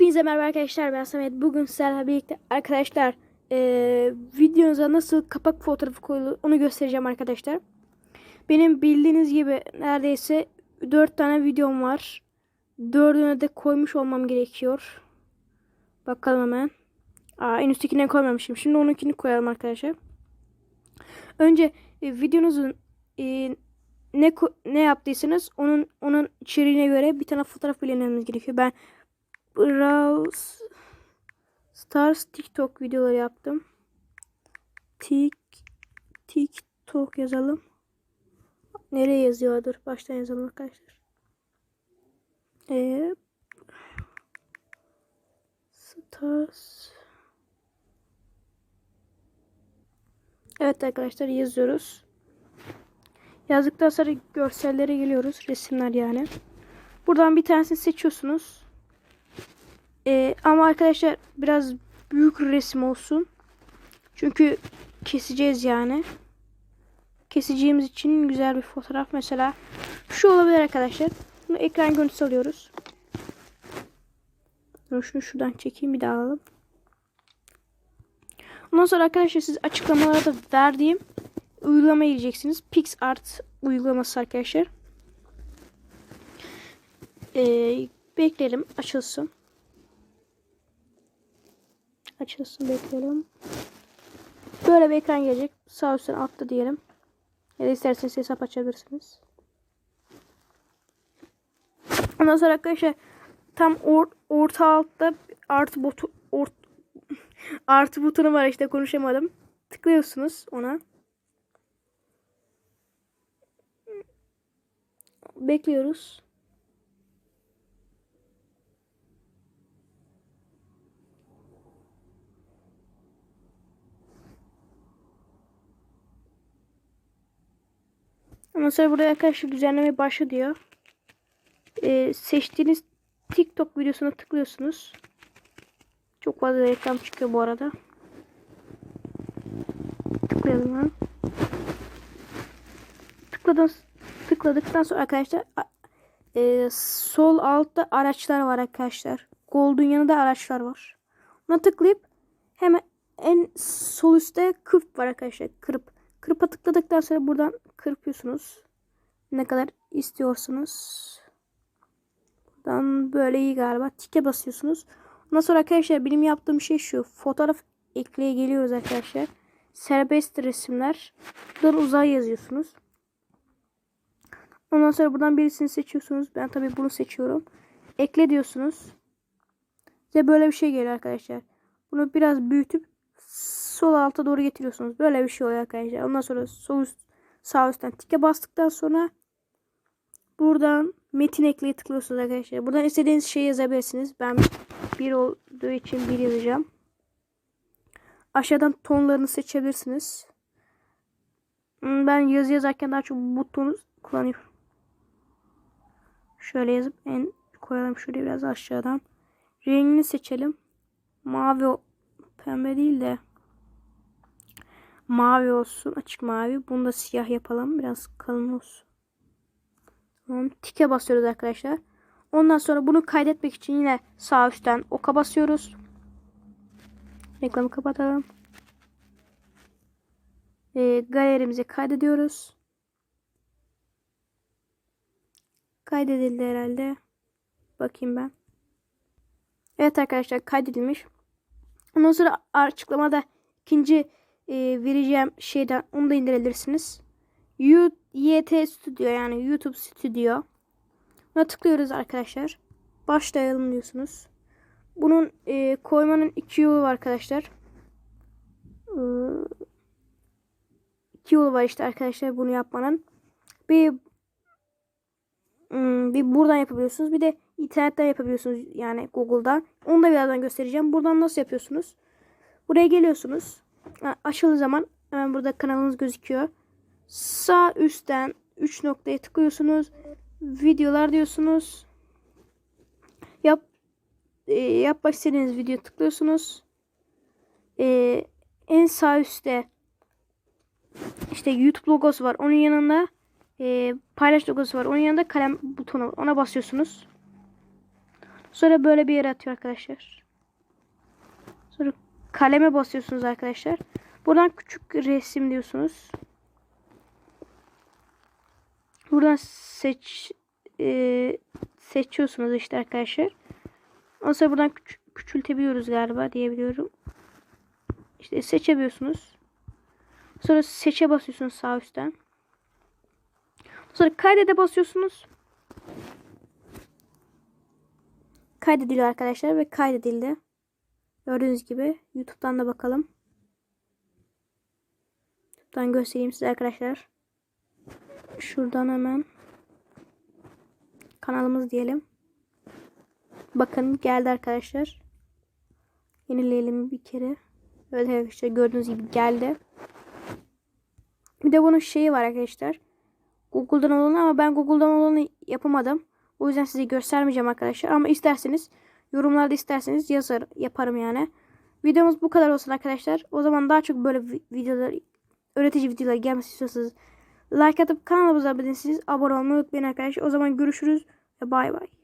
merhaba arkadaşlar ben Samet. Bugün sizlerle birlikte arkadaşlar eee videonuza nasıl kapak fotoğrafı koyulur onu göstereceğim arkadaşlar. Benim bildiğiniz gibi neredeyse 4 tane videom var. Dördüne de koymuş olmam gerekiyor. Bakalım hemen. Aa, en üsttekine koymamışım. Şimdi onunkini koyalım arkadaşlar. Önce e, videonuzun e, ne ne yaptıysanız onun onun içeriğine göre bir tane fotoğraf belirlememiz gerekiyor. Ben Brawl Stars TikTok videoları yaptım. Tik TikTok yazalım. Nereye yazıyor? Dur baştan yazalım arkadaşlar. Ee, Stars Evet arkadaşlar yazıyoruz. Yazdıktan sonra görsellere geliyoruz. Resimler yani. Buradan bir tanesini seçiyorsunuz. Ee, ama arkadaşlar biraz büyük resim olsun. Çünkü keseceğiz yani. Keseceğimiz için güzel bir fotoğraf mesela şu olabilir arkadaşlar. Bunu ekran görüntüsü alıyoruz. Şunu şuradan çekeyim bir daha alalım. Ondan sonra arkadaşlar siz açıklamalarda verdiğim uygulama gireceksiniz. PixArt uygulaması arkadaşlar. Ee, bekleyelim açılsın. Açılsın bekleyelim. Böyle bir ekran gelecek. Sağ üstten altta diyelim. Ya da isterseniz hesap açabilirsiniz. Ondan sonra arkadaşlar tam or, orta altta artı botu ort, artı butonu var işte konuşamadım. Tıklıyorsunuz ona. Bekliyoruz. Ondan sonra buraya arkadaşlar düzenleme başla diyor. Ee, seçtiğiniz TikTok videosuna tıklıyorsunuz. Çok fazla reklam çıkıyor bu arada. Tıklayalım lan. Tıkladım, tıkladıktan sonra arkadaşlar e, sol altta araçlar var arkadaşlar. Gold'un yanında araçlar var. Ona tıklayıp hemen en sol üstte kırp var arkadaşlar. Kırp. Kırpa tıkladıktan sonra buradan kırpıyorsunuz. Ne kadar istiyorsunuz. Buradan böyle iyi galiba. Tike basıyorsunuz. Ondan sonra arkadaşlar benim yaptığım şey şu. Fotoğraf ekleye geliyoruz arkadaşlar. Serbest resimler. Buradan uzay yazıyorsunuz. Ondan sonra buradan birisini seçiyorsunuz. Ben tabii bunu seçiyorum. Ekle diyorsunuz. Size böyle bir şey geliyor arkadaşlar. Bunu biraz büyütüp sol alta doğru getiriyorsunuz. Böyle bir şey oluyor arkadaşlar. Ondan sonra sol üst, sağ üstten tike bastıktan sonra buradan metin ekleye tıklıyorsunuz arkadaşlar. Buradan istediğiniz şeyi yazabilirsiniz. Ben bir olduğu için bir yazacağım. Aşağıdan tonlarını seçebilirsiniz. Hmm, Ben yazı yazarken daha çok butonu kullanıyorum. Şöyle yazıp en koyalım şuraya biraz aşağıdan. Rengini seçelim. Mavi pembe değil de mavi olsun. Açık mavi. Bunu da siyah yapalım. Biraz kalın olsun. Tamam. Tike basıyoruz arkadaşlar. Ondan sonra bunu kaydetmek için yine sağ üstten oka basıyoruz. Reklamı kapatalım. Ee, galerimize kaydediyoruz. Kaydedildi herhalde. Bakayım ben. Evet arkadaşlar kaydedilmiş. Ondan sonra açıklamada ikinci e, vereceğim şeyden onu da indirebilirsiniz. Y- YT Studio yani YouTube Studio. Buna tıklıyoruz arkadaşlar. Başlayalım diyorsunuz. Bunun e, koymanın iki yolu var arkadaşlar. Ee, iki yolu var işte arkadaşlar bunu yapmanın. Bir Hmm, bir buradan yapabiliyorsunuz. Bir de internetten yapabiliyorsunuz. Yani Google'dan. Onu da birazdan göstereceğim. Buradan nasıl yapıyorsunuz? Buraya geliyorsunuz. Açıldığı zaman hemen burada kanalınız gözüküyor. Sağ üstten 3 noktaya tıklıyorsunuz. Videolar diyorsunuz. Yap e, yapmak istediğiniz video tıklıyorsunuz. E, en sağ üstte işte YouTube logosu var. Onun yanında e, paylaş logosu var. Onun yanında kalem butonu var. Ona basıyorsunuz. Sonra böyle bir yere atıyor arkadaşlar. Sonra kaleme basıyorsunuz arkadaşlar. Buradan küçük resim diyorsunuz. Buradan seç e, seçiyorsunuz işte arkadaşlar. Ondan sonra buradan küç- küçültebiliyoruz galiba diyebiliyorum. İşte seçebiliyorsunuz. Sonra seçe basıyorsunuz sağ üstten. Sonra kaydede basıyorsunuz. Kaydediliyor arkadaşlar ve kaydedildi. Gördüğünüz gibi YouTube'dan da bakalım. YouTube'dan göstereyim size arkadaşlar. Şuradan hemen kanalımız diyelim. Bakın geldi arkadaşlar. Yenileyelim bir kere. Evet arkadaşlar gördüğünüz gibi geldi. Bir de bunun şeyi var arkadaşlar. Google'dan olanı ama ben Google'dan olanı yapamadım. O yüzden size göstermeyeceğim arkadaşlar. Ama isterseniz yorumlarda isterseniz yazar yaparım yani. Videomuz bu kadar olsun arkadaşlar. O zaman daha çok böyle vi- videolar öğretici videolar gelmesi istiyorsanız like atıp kanalımıza abone değilseniz abone olmayı unutmayın arkadaşlar. O zaman görüşürüz ve bay bay.